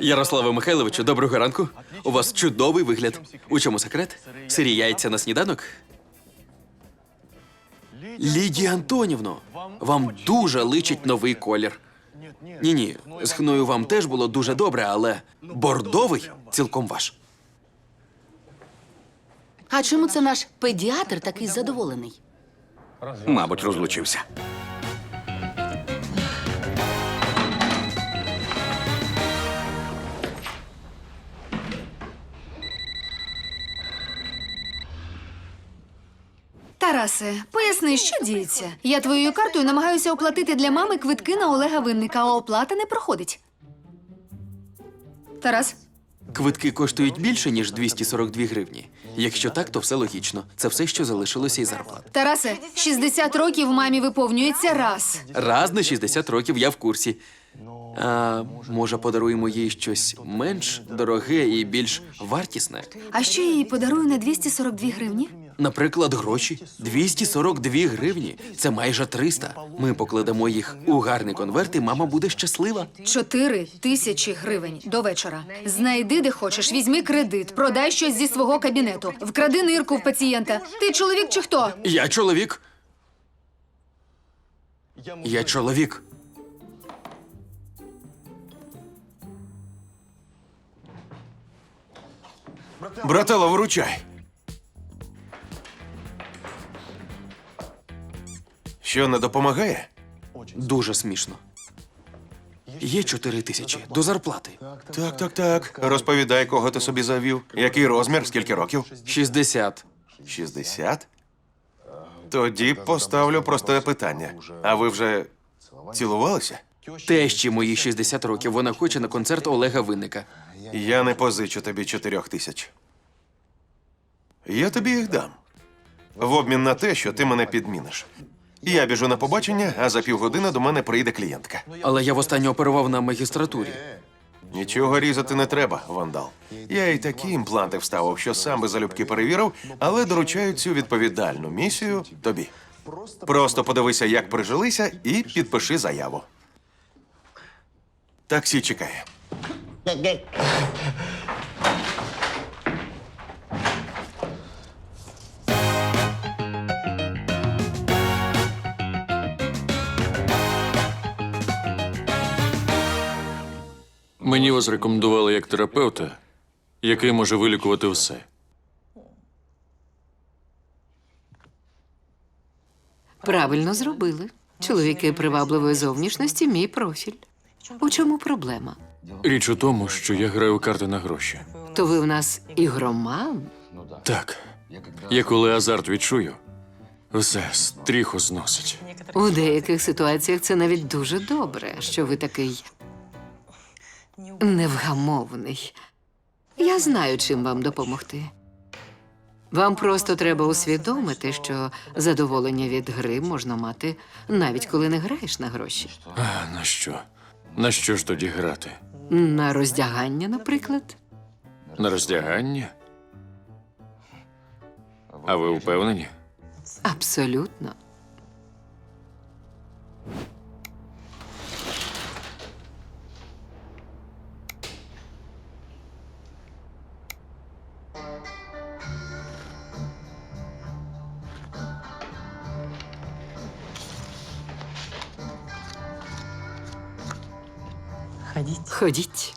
Ярославе Михайловичу, доброго ранку. У вас чудовий вигляд. У чому секрет? Сирі яйця на сніданок? Лідія Антонівно, вам дуже личить новий колір. Ні, ні, з хною вам теж було дуже добре, але бордовий цілком ваш. А чому це наш педіатр такий задоволений? Мабуть, розлучився. Тарасе, поясни, що діється. Я твоєю картою намагаюся оплатити для мами квитки на Олега Винника, а оплата не проходить. Тарас, Квитки коштують більше, ніж 242 гривні. Якщо так, то все логічно. Це все, що залишилося із зарплат. Тарасе, 60 років мамі виповнюється раз. Раз на 60 років я в курсі. А може, подаруємо їй щось менш дороге і більш вартісне? А що я їй подарую на 242 гривні? Наприклад, гроші 242 гривні. Це майже 300. Ми покладемо їх у гарний конверт, і мама буде щаслива. Чотири тисячі гривень до вечора. Знайди, де хочеш, візьми кредит, продай щось зі свого кабінету, вкради нирку в пацієнта. Ти чоловік чи хто? Я чоловік. Я чоловік. Брателло, виручай. Що не допомагає? Дуже смішно. Є 4 тисячі до зарплати. Так, так, так. Розповідай, кого ти собі завів. Який розмір, скільки років? 60. 60? Тоді поставлю просте питання. А ви вже цілувалися? Тещі мої 60 років. Вона хоче на концерт Олега Винника. Я не позичу тобі чотирьох тисяч. Я тобі їх дам. В обмін на те, що ти мене підміниш. Я біжу на побачення, а за півгодини до мене прийде клієнтка. Але я востаннє оперував на магістратурі. Нічого різати не треба, вандал. Я і такі імпланти вставив, що сам би залюбки перевірив, але доручаю цю відповідальну місію тобі. Просто подивися, як прижилися, і підпиши заяву. Таксі чекає. Мені вас рекомендували як терапевта, який може вилікувати все. Правильно зробили. Чоловіки привабливої зовнішності мій профіль. У чому проблема? Річ у тому, що я граю карти на гроші. То ви в нас ігроман? Так. Я коли азарт відчую, все стріху зносить. У деяких ситуаціях це навіть дуже добре, що ви такий невгамовний. Я знаю, чим вам допомогти. Вам просто треба усвідомити, що задоволення від гри можна мати навіть коли не граєш на гроші. А на що? На що ж тоді грати? На роздягання, наприклад. На роздягання? А ви впевнені? Абсолютно. Ходіть.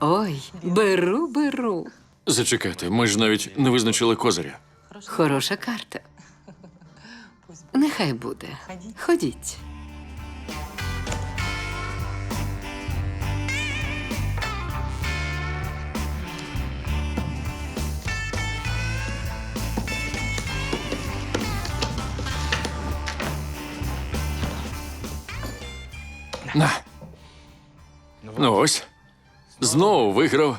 Ой, беру, беру. Зачекайте, ми ж навіть не визначили козиря. Хороша карта. Нехай буде. Ходіть. Знову виграв.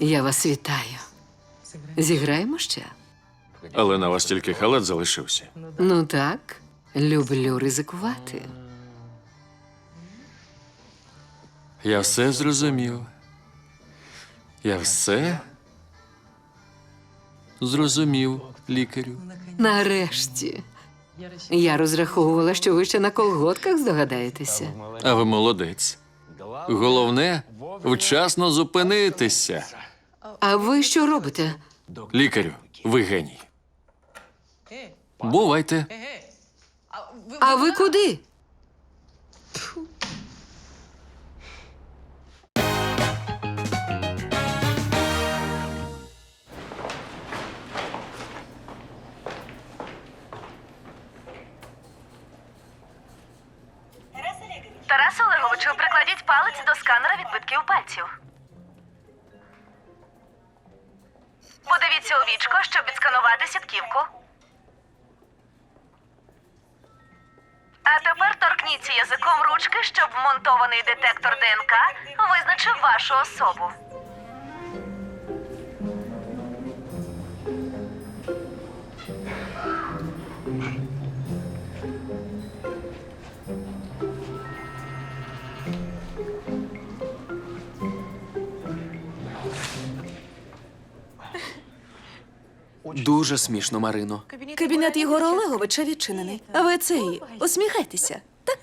Я вас вітаю. Зіграємо ще? Але на вас тільки халат залишився. Ну так, люблю ризикувати. Я все зрозумів. Я все Зрозумів, лікарю. Нарешті. Я розраховувала, що ви ще на колготках здогадаєтеся. А ви молодець. Головне вчасно зупинитися. А ви що робите? Лікарю, ви геній. Бувайте. А ви куди? Тарас відбитків пальців. Подивіться у вічко, щоб відсканувати сітківку. А тепер торкніться язиком ручки, щоб вмонтований детектор ДНК визначив вашу особу. Дуже смішно, Марино. Кабінет Єгора Олеговича відчинений. А ви цей усміхайтеся. Так?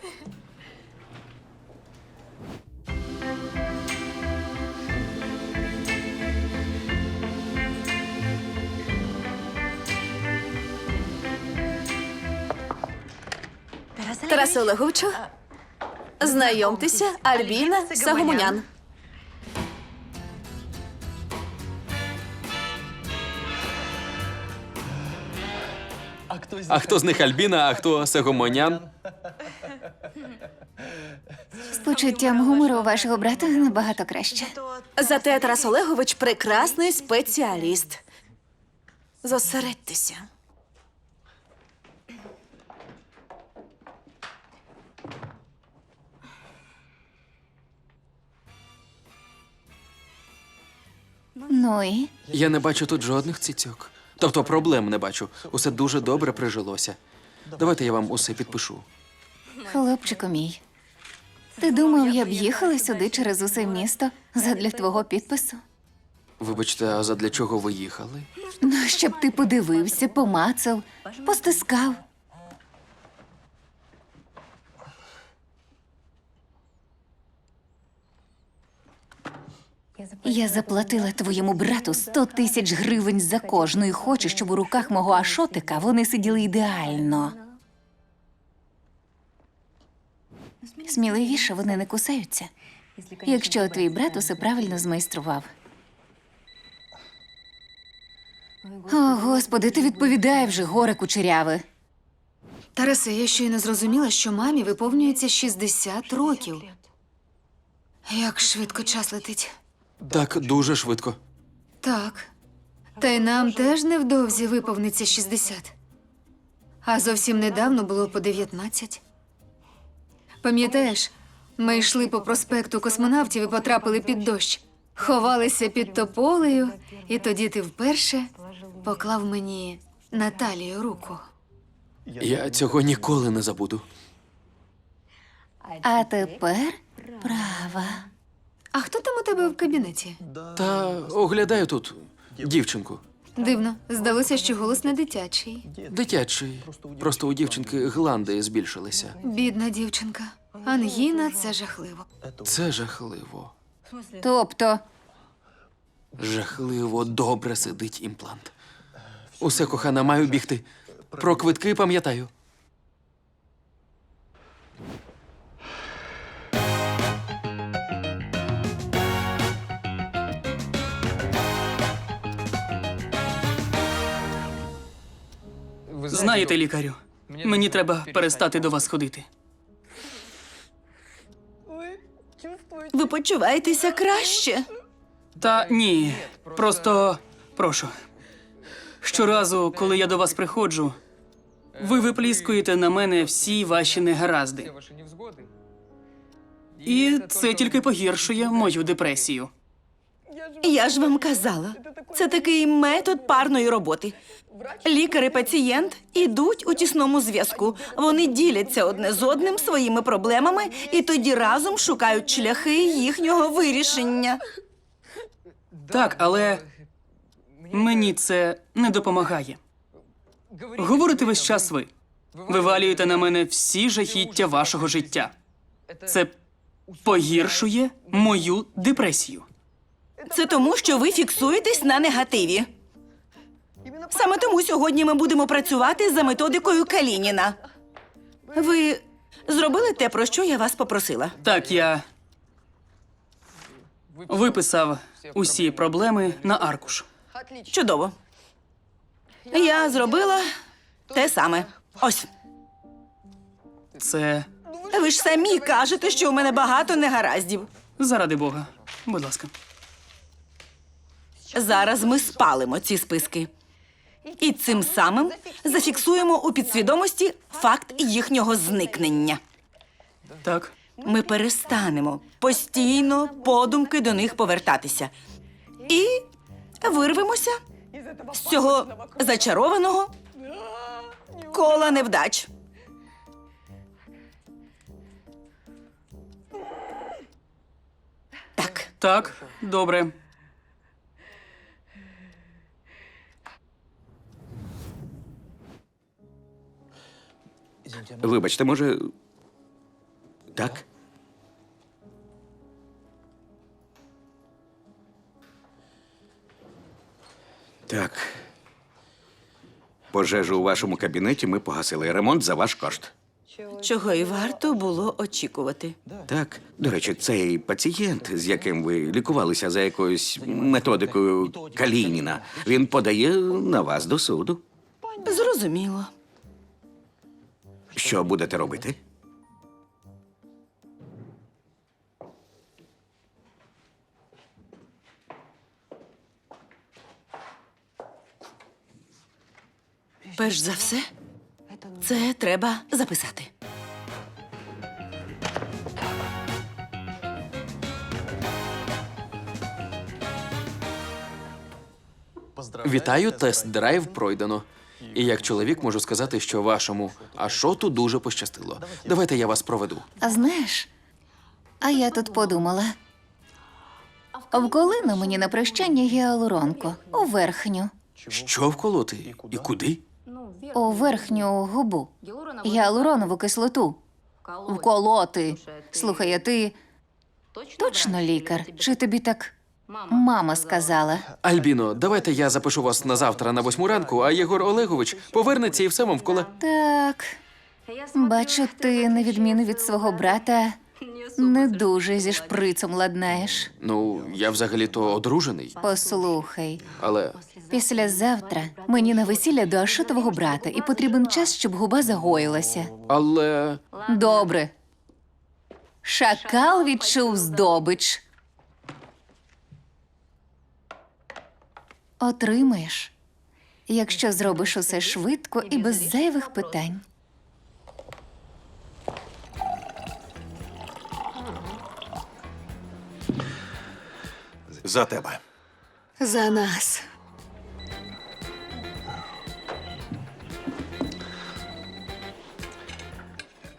Тарасе Олеговичу, знайомтеся, Альбіна Сагомунян. А хто з них Альбіна, а хто Сегомонян? З почуттям гумору у вашого брата набагато краще. Зате Тарас Олегович прекрасний спеціаліст. Зосередьтеся. Ну і Я не бачу тут жодних цицьок. Тобто проблем не бачу. Усе дуже добре прижилося. Давайте я вам усе підпишу. хлопчику мій. Ти думав, я б їхала сюди через усе місто задля твого підпису? Вибачте, а задля чого ви їхали? Ну, щоб ти подивився, помацав, постискав. Я заплатила твоєму брату 100 тисяч гривень за кожну і хочу, щоб у руках мого ашотика вони сиділи ідеально. Сміливіше вони не кусаються, якщо твій брат усе правильно змайстрував. О, господи, ти відповідає вже горе кучеряве. Тарасе, я щойно зрозуміла, що мамі виповнюється 60 років. Як швидко час летить. Так, дуже швидко. Так. Та й нам теж невдовзі виповниться 60. А зовсім недавно було по 19. Пам'ятаєш, ми йшли по проспекту космонавтів і потрапили під дощ. Ховалися під тополею, і тоді ти вперше поклав мені на талію руку. Я цього ніколи не забуду. А тепер права. А хто там у тебе в кабінеті? Та оглядаю тут дівчинку. Дивно, здалося, що голос не дитячий. Дитячий. Просто у дівчинки гланди збільшилися. Бідна дівчинка. Ангіна це жахливо. Це жахливо. Тобто, Жахливо добре сидить імплант. Усе, кохана, маю бігти. Про квитки пам'ятаю. Знаєте, лікарю, мені треба перестати до вас ходити. Ви почуваєтеся краще. Та ні, просто прошу. Щоразу, коли я до вас приходжу, ви випліскуєте на мене всі ваші негаразди. І це тільки погіршує мою депресію. Я ж вам казала, це такий метод парної роботи. Лікар і пацієнт ідуть у тісному зв'язку. Вони діляться одне з одним своїми проблемами і тоді разом шукають шляхи їхнього вирішення. Так, але Мені це не допомагає. Говорите весь час ви. Вивалюєте на мене всі жахіття вашого життя. Це погіршує мою депресію. Це тому, що ви фіксуєтесь на негативі. Саме тому сьогодні ми будемо працювати за методикою Калініна. Ви зробили те, про що я вас попросила. Так, я виписав усі проблеми на аркуш. Чудово. Я зробила те саме. Ось. Це Ви ж самі кажете, що у мене багато негараздів. заради Бога. Будь ласка. Зараз ми спалимо ці списки. І цим самим зафіксуємо у підсвідомості факт їхнього зникнення. Так. Ми перестанемо постійно подумки до них повертатися. І вирвемося з цього зачарованого кола невдач. Так, Так, добре. Вибачте, може. Так? Так. Пожежу у вашому кабінеті ми погасили. Ремонт за ваш кошт. чого і варто було очікувати. Так, до речі, цей пацієнт, з яким ви лікувалися за якоюсь методикою Калініна, він подає на вас до суду. Зрозуміло. Що будете робити? Перш за все, це треба записати. Вітаю, тест-драйв пройдено. І як чоловік можу сказати, що вашому Ашоту дуже пощастило. Давайте я вас проведу. А знаєш, а я тут подумала. Вколи на мені на прощання гіалуронку у верхню, Що вколоти і куди? у верхню губу. Гіалуронову кислоту. Вколоти. Слухай, а ти точно лікар? Чи тобі так мама сказала? Альбіно, давайте я запишу вас на завтра на восьму ранку, а Єгор Олегович повернеться і все вам вколе. Так. Бачу, ти, на відміну від свого брата, не дуже зі шприцом ладнаєш. Ну, я взагалі-то одружений, Послухай, але післязавтра мені на весілля до Ашотового брата, і потрібен час, щоб губа загоїлася. але Добре. Шакал відчув здобич. Отримаєш, якщо зробиш усе швидко і без зайвих питань. За тебе. За нас.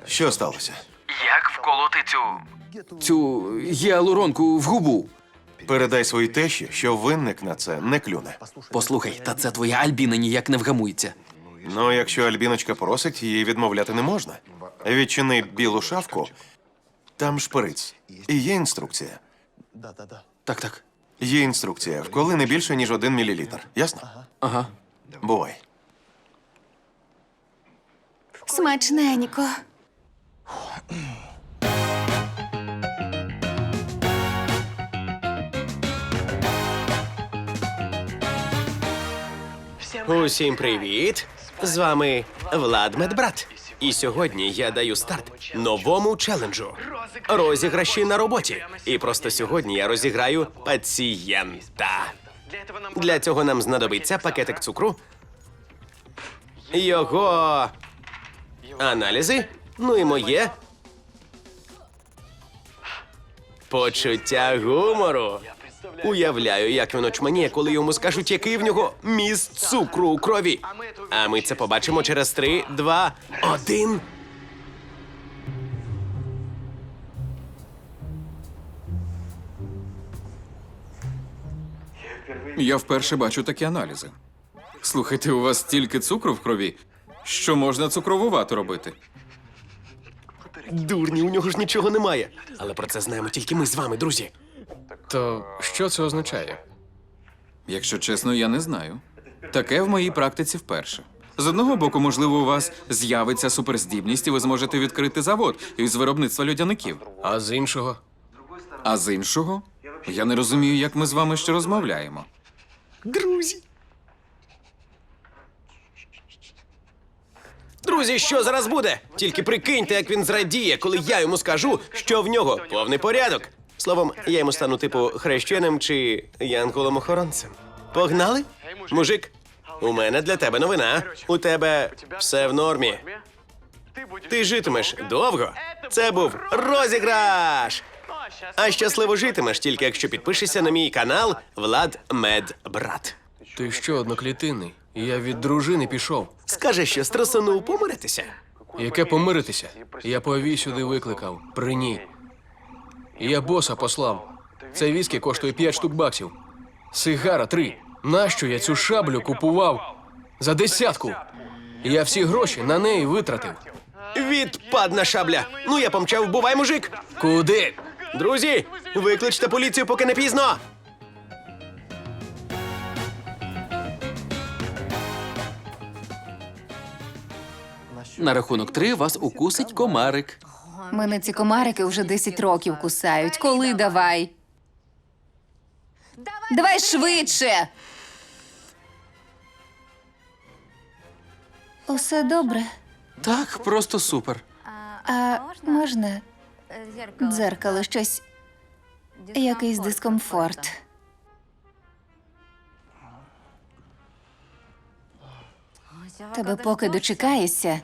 Що сталося? як вколоти цю. цю гіалуронку в губу? Передай своїй тещі, що винник на це не клюне. Послухай, та це твоя Альбіна ніяк не вгамується. Ну, якщо Альбіночка просить, їй відмовляти не можна. Відчини білу шафку, там шприц. І є інструкція. Так, так. Є інструкція. Вколи не більше, ніж один мілілітр. Ясно? Ага. Бувай. Смачненько. Усім привіт! З вами Влад Медбрат. І сьогодні я даю старт новому челенджу. Розіграші на роботі. І просто сьогодні я розіграю пацієнта. Для цього нам знадобиться пакетик цукру, його аналізи, ну і моє почуття гумору. Уявляю, як він очманіє, коли йому скажуть, який в нього міст цукру у крові. А ми це побачимо через три, два, один. Я вперше бачу такі аналізи. Слухайте, у вас стільки цукру в крові, що можна цукрову вату робити. Дурні, у нього ж нічого немає. Але про це знаємо тільки ми з вами, друзі. То що це означає? Якщо чесно, я не знаю. Таке в моїй практиці вперше. З одного боку, можливо, у вас з'явиться суперздібність, і ви зможете відкрити завод із виробництва льодяників. А з іншого? А з іншого, я не розумію, як ми з вами ще розмовляємо. Друзі. Друзі, що зараз буде? Тільки прикиньте, як він зрадіє, коли я йому скажу, що в нього повний порядок. Словом, я йому стану типу хрещеним чи янголом-охоронцем. Погнали? Мужик, у мене для тебе новина. У тебе все в нормі. Ти житимеш довго. Це був розіграш. А щасливо житимеш тільки якщо підпишешся на мій канал Влад Мед Брат. Ти що, одноклітинний? Я від дружини пішов. Скаже, що стресонув помиритися. Яке помиритися? Я повій сюди викликав. При ній. Я боса послав. Це віскі коштує 5 штук баксів. Сигара три. Нащо я цю шаблю купував? За десятку. Я всі гроші на неї витратив. Відпадна шабля. Ну я помчав, бувай, мужик. Куди? Друзі, викличте поліцію, поки не пізно. На рахунок три вас укусить комарик. Мене ці комарики вже 10 років кусають. Коли давай? Давай швидше. Усе добре. Так, просто супер. А можна дзеркало щось, якийсь дискомфорт. Тебе поки дочекаєшся.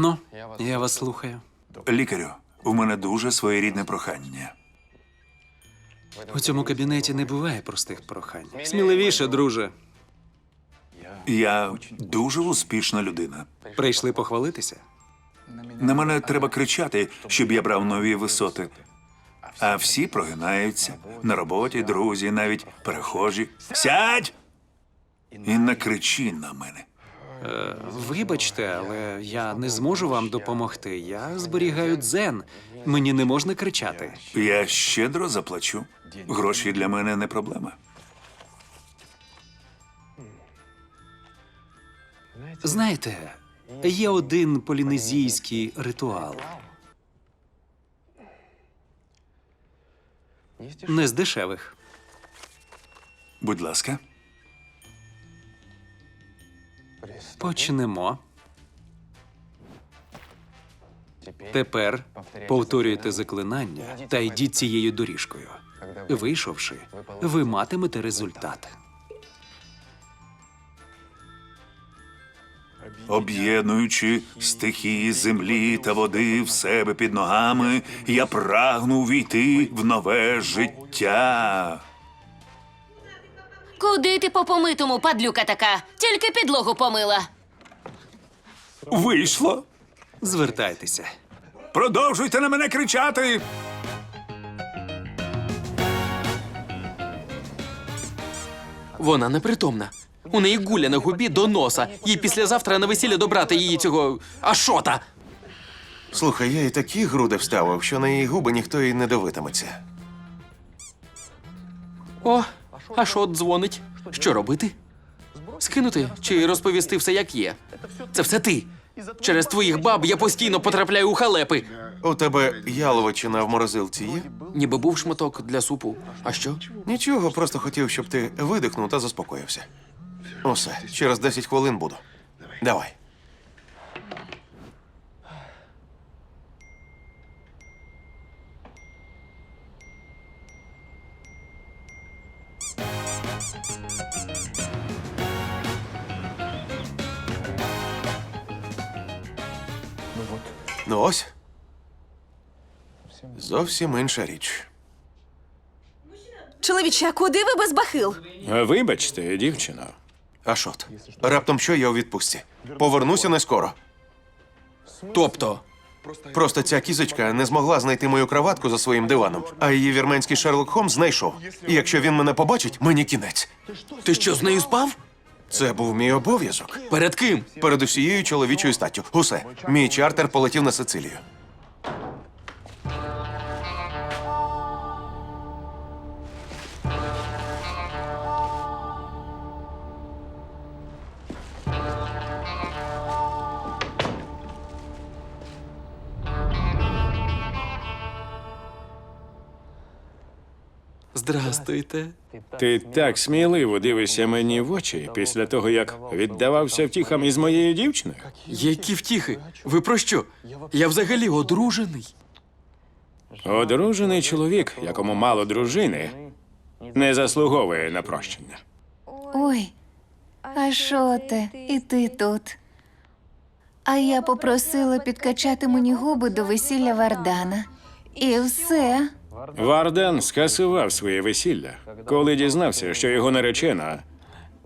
Ну, я вас слухаю. Лікарю, у мене дуже своєрідне прохання. У цьому кабінеті не буває простих прохань. Сміливіше, друже. Я дуже успішна людина. Прийшли похвалитися. На мене треба кричати, щоб я брав нові висоти. А всі прогинаються на роботі, друзі, навіть перехожі. Сядь! І не кричи на мене. Е, вибачте, але я не зможу вам допомогти. Я зберігаю дзен. Мені не можна кричати. Я щедро заплачу. Гроші для мене не проблема. Знаєте, є один полінезійський ритуал. Не з дешевих. Будь ласка, Почнемо. Тепер повторюйте заклинання та йдіть цією доріжкою. Вийшовши, ви матимете результат. об'єднуючи стихії землі та води в себе під ногами, я прагну війти в нове життя. Куди ти по помитому, падлюка така? Тільки підлогу помила. Вийшло. Звертайтеся. Продовжуйте на мене кричати. Вона непритомна. У неї гуля на губі до носа. Їй післязавтра на весілля добрати її цього ашота. Слухай, я і такі груди вставив, що на її губи ніхто і не дивитиметься. О, ашот дзвонить. Що робити? Скинути чи розповісти все як є? Це все ти. Через твоїх баб я постійно потрапляю у халепи. У тебе яловичина в морозилці є? Ніби був шматок для супу. А що? Нічого, просто хотів, щоб ти видихнув та заспокоївся. Усе, через 10 хвилин буду. Давай. Ну ось. Зовсім інша річ. Чоловіче, а куди ви без бахил? Вибачте, дівчино. Ашот, раптом що я у відпустці? Повернуся не скоро. Тобто, Просто ця кізочка не змогла знайти мою краватку за своїм диваном, а її вірменський Шерлок Холмс знайшов. І якщо він мене побачить, мені кінець. ти що з нею спав? Це був мій обов'язок. Перед ким? Перед усією чоловічою статтю. Усе. Мій чартер полетів на Сицилію. Здрастуйте. Ти так сміливо дивишся мені в очі після того, як віддавався втіхам із моєю дівчиною? Які втіхи? Ви про що? Я взагалі одружений. Одружений чоловік, якому мало дружини, не заслуговує на прощення. Ой, а що ти? І ти тут? А я попросила підкачати мені губи до весілля Вардана. І все. Варден скасував своє весілля, коли дізнався, що його наречена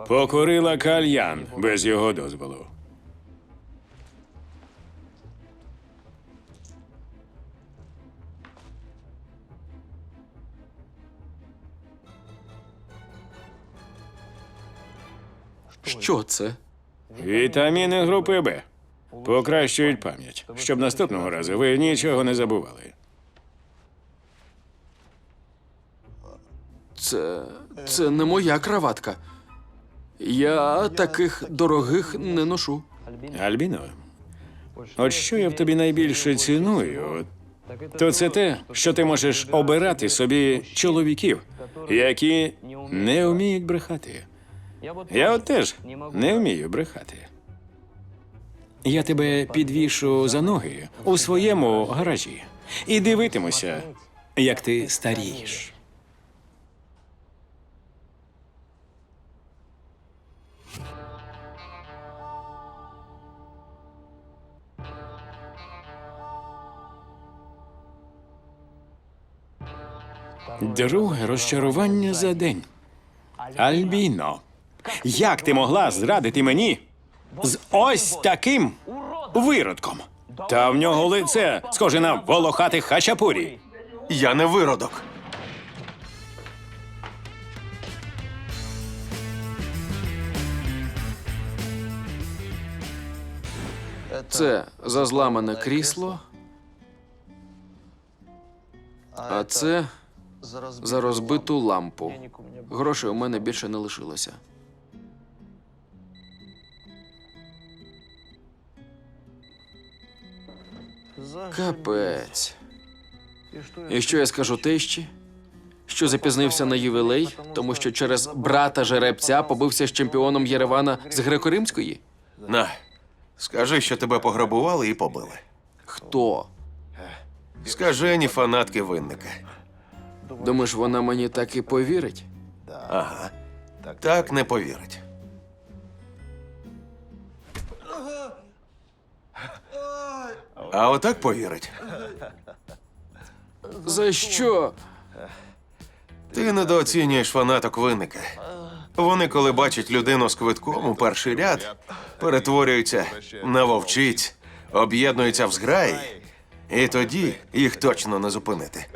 покорила кальян без його дозволу. Що це? Вітаміни групи Б покращують пам'ять, щоб наступного разу ви нічого не забували. Це. це не моя краватка. Я таких дорогих не ношу. Альбіно, от що я в тобі найбільше ціную, то це те, що ти можеш обирати собі чоловіків, які не вміють брехати. Я от теж не вмію брехати. Я тебе підвішу за ноги у своєму гаражі і дивитимуся, як ти старієш. Друге розчарування за день. Альбіно, як ти могла зрадити мені з ось таким виродком? Та в нього лице схоже на волохати хачапурі. Я не виродок. Це за зламане крісло. А це за розбиту лампу. Грошей у мене більше не лишилося. Капець. І що я скажу тещі? Що запізнився на ювілей, тому що через брата жеребця побився з чемпіоном Єревана з греко-римської? На, скажи, що тебе пограбували і побили. Хто? Скажені фанатки винника. Думаєш, вона мені так і повірить? Ага. Так не повірить. А отак повірить. За що? Ти недооцінюєш фанаток винника. Вони, коли бачать людину з квитком у перший ряд, перетворюються на вовчиць, об'єднуються в зграї, і тоді їх точно не зупинити.